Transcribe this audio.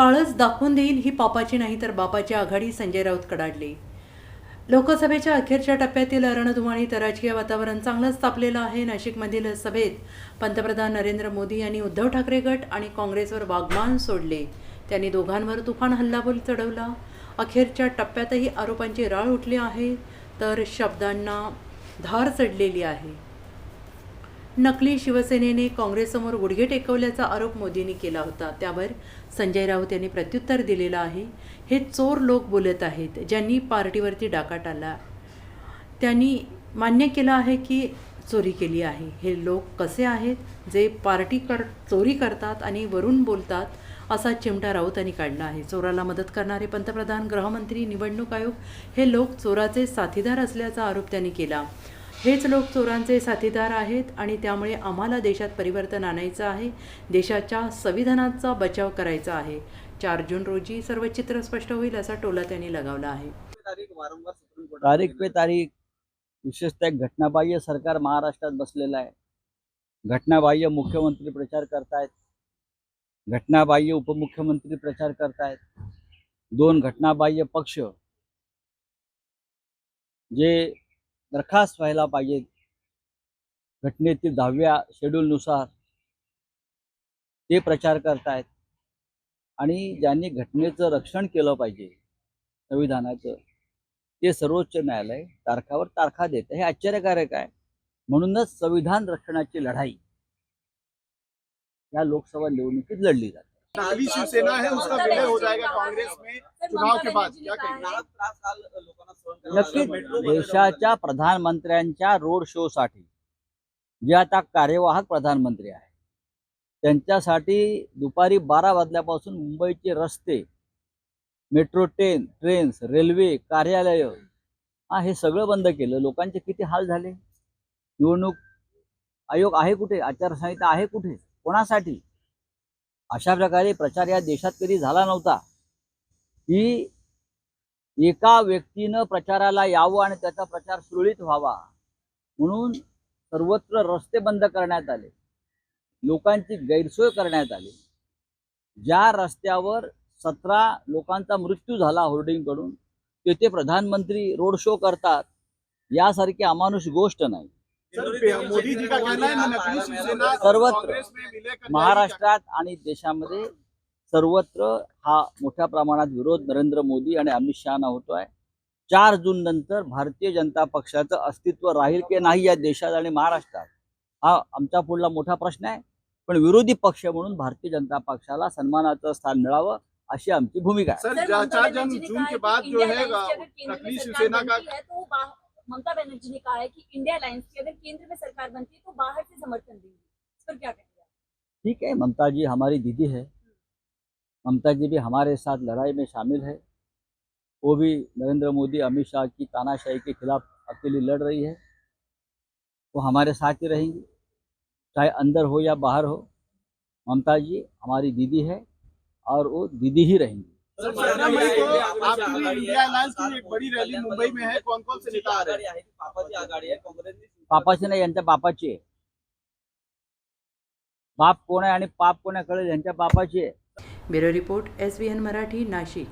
काळच दाखवून देईल ही पापाची नाही तर बापाची आघाडी संजय राऊत कडाडली. लोकसभेच्या अखेरच्या टप्प्यातील रणधुमाळी राजकीय वातावरण चांगलंच तापलेलं आहे. नाशिकमधील सभेत पंतप्रधान नरेंद्र मोदी यांनी उद्धव ठाकरे गट आणि काँग्रेसवर वागमान सोडले. त्यांनी दोघांवर तुफान हल्लाबोल चढवला. अखेरच्या टप्प्यातही आरोपांची राळ उठली आहे तर शब्दांना धार चढलेली आहे. नकली शिवसेनेने काँग्रेससमोर गुडघे टेकवल्याचा आरोप मोदींनी केला होता. त्यावर संजय राऊत यांनी प्रत्युत्तर दिलेलं आहे. हे चोर लोक बोलत आहेत ज्यांनी पार्टीवरती डाका टाळला त्यांनी मान्य केलं आहे की चोरी केली आहे. हे लोक कसे आहेत? जे पार्टी कर चोरी करतात आणि वरून बोलतात असा चिमटा राऊतांनी काढला आहे. चोराला मदत करणारे पंतप्रधान गृहमंत्री निवडणूक आयोग हे लोक चोराचे साथीदार असल्याचा आरोप त्यांनी केला. हेच लोक चोरांचे साथीदार आहेत आणि त्यामुळे आम्हाला देशात परिवर्तन आणायचं आहे देशाच्या संविधानाचा बचाव करायचा आहे. चार जून रोजी सर्व चित्र स्पष्ट होईल असा टोला त्यांनी लगावला आहे. तारीख वारंवार तारीख पे तारीख विशेषतः एक घटनाबाह्य सरकार महाराष्ट्रात बसलेलं आहे. घटनाबाह्य मुख्यमंत्री प्रचार करतायत. घटनाबाह्य उपमुख्यमंत्री प्रचार करतायत. दोन घटनाबाह्य पक्ष जे दरखास्त व्हायला पाहिजेत घटनेतील दहाव्या शेड्यूलनुसार ते प्रचार करतायत. आणि ज्यांनी घटनेचं रक्षण केलं पाहिजे संविधानाचं ते सर्वोच्च न्यायालय तारखावर तारखा देत हे आश्चर्यकारक आहे. म्हणूनच संविधान रक्षणाची लढाई या लोकसभा निवडणुकीत लढली जाते. नकली शिवसेना है उसका विलय हो जाएगा कांग्रेस में। चुनाव के बाद क्या नक्कीच देशाच्या प्रधानमंत्र्यांच्या रोड शो साठी जे आता कार्यवाहक प्रधानमंत्री आहे त्यांच्यासाठी दुपारी बारा वाजल्यापासून मुंबईचे रस्ते मेट्रो ट्रेन ट्रेन्स रेल्वे कार्यालय हा हे सगळं बंद केलं. लोकांचे किती हाल झाले? निवडणूक आयोग आहे कुठे? आचारसंहिता आहे कुठे? कोणासाठी? अशा प्रकारे प्रचार या देशात कधी झाला नव्हता. की एका व्यक्तीनं प्रचाराला यावं आणि त्याचा प्रचार सुरळीत व्हावा म्हणून सर्वत्र रस्ते बंद करण्यात आले. लोकांची गैरसोय करण्यात आली. ज्या रस्त्यावर सतरा लोकांचा मृत्यू झाला होर्डिंगकडून तेथे प्रधानमंत्री रोड शो करतात यासारखी अमानुष गोष्ट नाही. मोदी जी का कहना है नकली शिवसेना सर्वत्र। महाराष्ट्रात आणि देशामध्ये सर्वत्र हा मोठ्या प्रमाणात विरोध नरेंद्र मोदी आणि अमित शहाना होतोय. चार जून नंतर भारतीय जनता पक्षाचं अस्तित्व राहील की नाही या देशात आणि महाराष्ट्रात? हा आमचा पुढला मोठा प्रश्न आहे. पण विरोधी पक्ष म्हणून भारतीय जनता पक्षाला सन्मानाचं स्थान मिळावं अशी आमची भूमिका आहे. सर जन के बाद जो है नकली शिवसेना का ममता बनर्जी ने कहा है कि इंडिया अलायंस की अगर केंद्र में सरकार बनती है तो बाहर से समर्थन देंगे। इस पर क्या कहेंगे? ठीक है, ममता जी हमारी दीदी है। ममता जी भी हमारे साथ लड़ाई में शामिल है। वो भी नरेंद्र मोदी, अमित शाह की तानाशाही के खिलाफ अकेली लड़ रही है। वो हमारे साथ ही रहेंगी, चाहे अंदर हो या बाहर हो। ममता जी हमारी दीदी है और वो दीदी ही रहेंगी। सर सत्रह मई को आपकी भी इंडिया अलायंस की एक बड़ी रैली मुंबई में है कौन कौन से नेता आ रहे आघाडी आहे ती पापाची आघाडी आहे काँग्रेसने पापाची नाही यांच्या बापाची आहे. बाप कोण आहे आणि पाप कोण आहे? कळेल यांच्या बापाची आहे. Bureau report S V N Marathi Nashik.